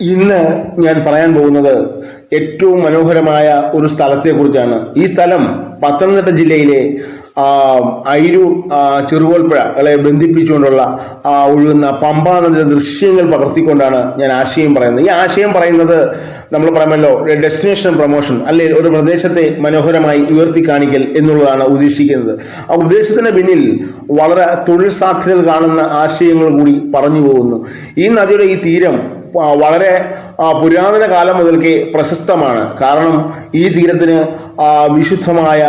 ഇന്ന് ഞാൻ പറയാൻ പോകുന്നത് ഏറ്റവും മനോഹരമായ ഒരു സ്ഥലത്തെക്കുറിച്ചാണ്. ഈ സ്ഥലം പത്തനംതിട്ട ജില്ലയിലെ അയിരൂർ ചെറുകോൽപ്പുഴ ചെറുകോൽപ്പുഴകളെ ബന്ധിപ്പിച്ചുകൊണ്ടുള്ള ഒഴുകുന്ന പമ്പാ നദിയുടെ ദൃശ്യങ്ങൾ പകർത്തിക്കൊണ്ടാണ് ഞാൻ ആശയം പറയുന്നത്. ഈ ആശയം പറയുന്നത് നമ്മൾ പറയുമല്ലോ ഡെസ്റ്റിനേഷൻ പ്രൊമോഷൻ അല്ലെ ഒരു പ്രദേശത്തെ മനോഹരമായി ഉയർത്തി കാണിക്കൽ എന്നുള്ളതാണ് ഉദ്ദേശിക്കുന്നത്. ആ ഉദ്ദേശത്തിന് പിന്നിൽ വളരെ തൊഴിൽ സാധ്യതകൾ കാണുന്ന ആശയങ്ങൾ കൂടി പറഞ്ഞു പോകുന്നു. ഈ നദിയുടെ ഈ തീരം വളരെ പുരാതന കാലം മുതൽക്കേ പ്രശസ്തമാണ്. കാരണം ഈ തീരത്തിന് വിശുദ്ധമായ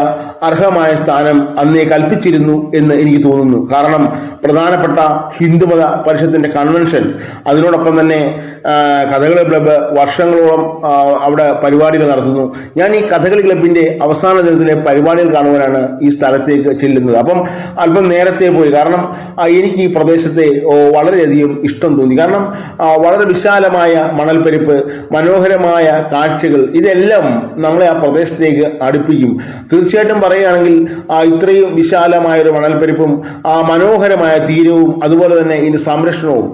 അർഹമായ സ്ഥാനം അന്നേ കൽപ്പിച്ചിരുന്നു എന്ന് എനിക്ക് തോന്നുന്നു. കാരണം പ്രധാനപ്പെട്ട ഹിന്ദുമത പരിഷത്തിന്റെ കൺവെൻഷൻ അതിനോടൊപ്പം തന്നെ കഥകളി ക്ലബ്ബ് വർഷങ്ങളോളം അവിടെ പരിപാടികൾ നടത്തുന്നു. ഞാൻ ഈ കഥകളി ക്ലബിന്റെ അവസാന ദിനത്തിലെ പരിപാടികൾ കാണുവാനാണ് ഈ സ്ഥലത്തേക്ക് ചെല്ലുന്നത്. അപ്പം അല്പം നേരത്തെ പോയി. കാരണം എനിക്ക് ഈ പ്രദേശത്തെ വളരെയധികം ഇഷ്ടം തോന്നി. കാരണം വളരെ വളരെ വിശാലമായ മണൽപ്പരിപ്പ് മനോഹരമായ കാഴ്ചകൾ ഇതെല്ലാം നമ്മളെ ആ പ്രദേശത്തേക്ക് അടുപ്പിക്കും. തീർച്ചയായിട്ടും പറയുകയാണെങ്കിൽ ആ, ഇത്രയും വിശാലമായ ഒരു മണൽപ്പരിപ്പും ആ മനോഹരമായ തീരവും അതുപോലെ തന്നെ ഇതിന്റെ സംരക്ഷണവും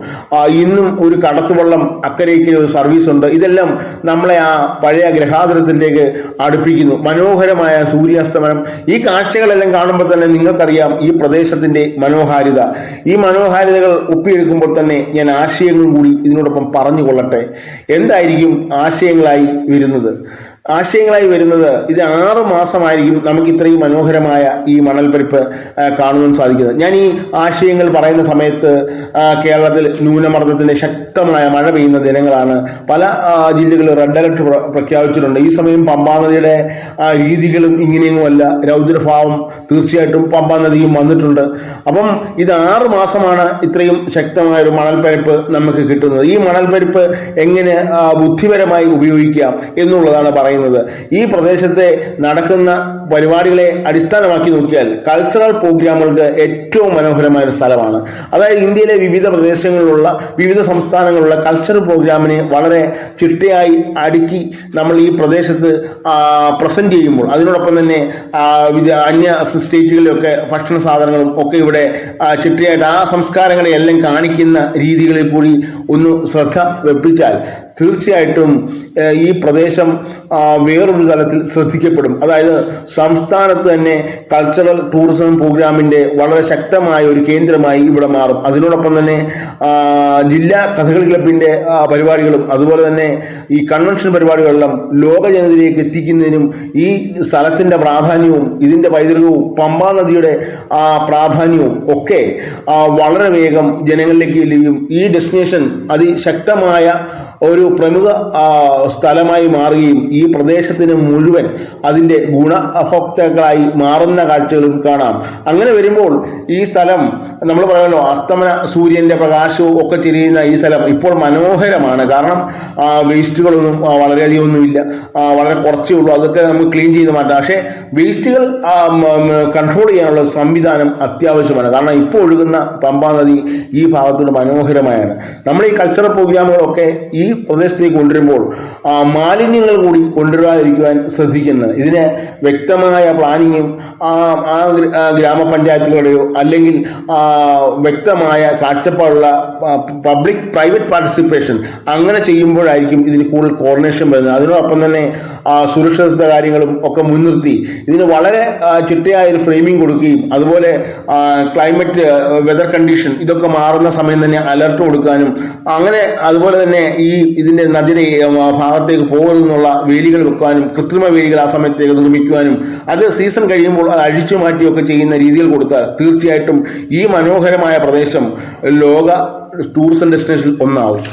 ഇന്നും ഒരു കടത്തുവള്ളം അക്കരയ്ക്ക് ഒരു സർവീസ് ഉണ്ട്. ഇതെല്ലാം നമ്മളെ ആ പഴയ ഗ്രഹാതുരത്തിലേക്ക് അടുപ്പിക്കുന്നു. മനോഹരമായ സൂര്യാസ്തമനം. ഈ കാഴ്ചകളെല്ലാം കാണുമ്പോൾ തന്നെ നിങ്ങൾക്കറിയാം ഈ പ്രദേശത്തിന്റെ മനോഹാരിത. ഈ മനോഹാരിതകൾ ഒപ്പിയെടുക്കുമ്പോൾ തന്നെ ഞാൻ ആശയങ്ങൾ കൂടി ഇതിനോടൊപ്പം പറഞ്ഞു കൊള്ളട്ടെ എന്തായിരിക്കും ആശയങ്ങളായി വരുന്നത്? ആശയങ്ങളായി വരുന്നത് ഇത് ആറ് മാസമായിരിക്കും നമുക്ക് ഇത്രയും മനോഹരമായ ഈ മണൽപ്പരിപ്പ് കാണുവാൻ സാധിക്കുന്നത്. ഞാൻ ഈ ആശയങ്ങൾ പറയുന്ന സമയത്ത് കേരളത്തിൽ ന്യൂനമർദ്ദത്തിന്റെ ശക്തമായ മഴ പെയ്യുന്ന ദിനങ്ങളാണ് പല ജില്ലകളിൽ റെഡ് അലർട്ട് പ്രഖ്യാപിച്ചിട്ടുണ്ട്. ഈ സമയം പമ്പാ നദിയുടെ രീതികളും ഇങ്ങനെയൊന്നുമല്ല രൗദ്രഭാവം തീർച്ചയായിട്ടും പമ്പാ നദിയും വന്നിട്ടുണ്ട്. അപ്പം ഇത് ആറ് മാസമാണ് ഇത്രയും ശക്തമായ ഒരു മണൽപ്പരിപ്പ് നമുക്ക് കിട്ടുന്നത്. ഈ മണൽപ്പരിപ്പ് എങ്ങനെ ബുദ്ധിപരമായി ഉപയോഗിക്കാം എന്നുള്ളതാണ് പറയുന്നത്. ഈ പ്രദേശത്തെ നടക്കുന്ന പരിപാടികളെ അടിസ്ഥാനമാക്കി നോക്കിയാൽ കൾച്ചറൽ പ്രോഗ്രാമുകൾക്ക് ഏറ്റവും മനോഹരമായ ഒരു സ്ഥലമാണ്. അതായത് ഇന്ത്യയിലെ വിവിധ പ്രദേശങ്ങളിലുള്ള വിവിധ സംസ്ഥാനങ്ങളിലുള്ള കൾച്ചറൽ പ്രോഗ്രാമിനെ വളരെ ചിട്ടയായി അടുക്കി നമ്മൾ ഈ പ്രദേശത്ത് പ്രസന്റ് ചെയ്യുമ്പോൾ അതിനോടൊപ്പം തന്നെ അന്യ സ്റ്റേറ്റുകളിലൊക്കെ ഭക്ഷണ സാധനങ്ങളും ഒക്കെ ഇവിടെ ചിട്ടയായിട്ട് ആ സംസ്കാരങ്ങളെ എല്ലാം കാണിക്കുന്ന രീതികളിൽ കൂടി ഒന്ന് ശ്രദ്ധ വെപ്പിച്ചാൽ തീർച്ചയായിട്ടും ഈ പ്രദേശം വേറൊരു തലത്തിൽ ശ്രദ്ധിക്കപ്പെടും. അതായത് സംസ്ഥാനത്ത് തന്നെ കൾച്ചറൽ ടൂറിസം പ്രോഗ്രാമിന്റെ വളരെ ശക്തമായ ഒരു കേന്ദ്രമായി ഇവിടെ മാറും. അതിനോടൊപ്പം തന്നെ ജില്ലാ കഥകളി ക്ലബിന്റെ പരിപാടികളും അതുപോലെ തന്നെ ഈ കൺവെൻഷൻ പരിപാടികളെല്ലാം ലോക ജനതയിലേക്ക് എത്തിക്കുന്നതിനും ഈ സ്ഥലത്തിന്റെ പ്രാധാന്യവും ഇതിന്റെ പൈതൃകവും പമ്പാ നദിയുടെ പ്രാധാന്യവും ഒക്കെ വളരെ വേഗം ജനങ്ങളിലേക്ക് ലഭിക്കും ഈ ഡെസ്റ്റിനേഷൻ അതിശക്തമായ ഒരു പ്രമുഖ സ്ഥലമായി മാറുകയും ഈ പ്രദേശത്തിന് മുഴുവൻ അതിന്റെ ഗുണഭോക്താക്കളായി മാറുന്ന കാഴ്ചകളും കാണാം. അങ്ങനെ വരുമ്പോൾ ഈ സ്ഥലം നമ്മൾ പറയുമല്ലോ അസ്തമന സൂര്യന്റെ പ്രകാശവും ഒക്കെ ചെരിയുന്ന ഈ സ്ഥലം ഇപ്പോൾ മനോഹരമാണ്. കാരണം വേസ്റ്റുകളൊന്നും വളരെയധികം ഒന്നുമില്ല. വളരെ കുറച്ചേ ഉള്ളൂ. അതൊക്കെ നമുക്ക് ക്ലീൻ ചെയ്ത് മാറ്റാം. പക്ഷേ വേസ്റ്റുകൾ കൺട്രോൾ ചെയ്യാനുള്ള സംവിധാനം അത്യാവശ്യമാണ്. കാരണം ഇപ്പോൾ ഒഴുകുന്ന പമ്പാ നദി ഈ ഭാഗത്തോട് മനോഹരമായാണ്. നമ്മൾ ഈ കൾച്ചറൽ പ്രോഗ്രാമുകളൊക്കെ ഈ പ്രദേശത്തേക്ക് കൊണ്ടുവരുമ്പോൾ മാലിന്യങ്ങൾ കൂടി കൊണ്ടുവരാതിരിക്കുവാൻ ശ്രദ്ധിക്കുന്നത്. ഇതിന് വ്യക്തമായ പ്ലാനിങ്ങും ആ ആ ഗ്ര- ഗ്രാമപഞ്ചായത്തുകളുടെയോ അല്ലെങ്കിൽ വ്യക്തമായ കാഴ്ചപ്പാടുള്ള പബ്ലിക് പ്രൈവറ്റ് പാർട്ടിസിപ്പേഷൻ അങ്ങനെ ചെയ്യുമ്പോഴായിരിക്കും ഇതിന് കൂടുതൽ കോർഡിനേഷൻ വരുന്നത്. അതിനോടൊപ്പം തന്നെ സുരക്ഷിത കാര്യങ്ങളും ഒക്കെ മുൻനിർത്തി ഇതിന് വളരെ ചിട്ടയായ ഒരു ഫ്രെയിമിംഗ് കൊടുക്കുകയും അതുപോലെ ക്ലൈമറ്റ് വെതർ കണ്ടീഷൻ ഇതൊക്കെ മാറുന്ന സമയം തന്നെ അലർട്ട് കൊടുക്കാനും അങ്ങനെ അതുപോലെ തന്നെ ഈ ഇതിന്റെ നദിയുടെ ഭാഗത്തേക്ക് പോകരുതെന്നുള്ള വേലികൾ വെക്കാനും കൃത്രിമ വേലികൾ ആ സമയത്തേക്ക് നിർമ്മിക്കുവാനും അത് സീസൺ കഴിയുമ്പോൾ അത് അഴിച്ചു മാറ്റിയൊക്കെ ചെയ്യുന്ന രീതിയിൽ കൊടുത്താൽ തീർച്ചയായിട്ടും ഈ മനോഹരമായ പ്രദേശം ലോക ടൂറിസം ഡെസ്റ്റിനേഷൻ ഒന്നാവും.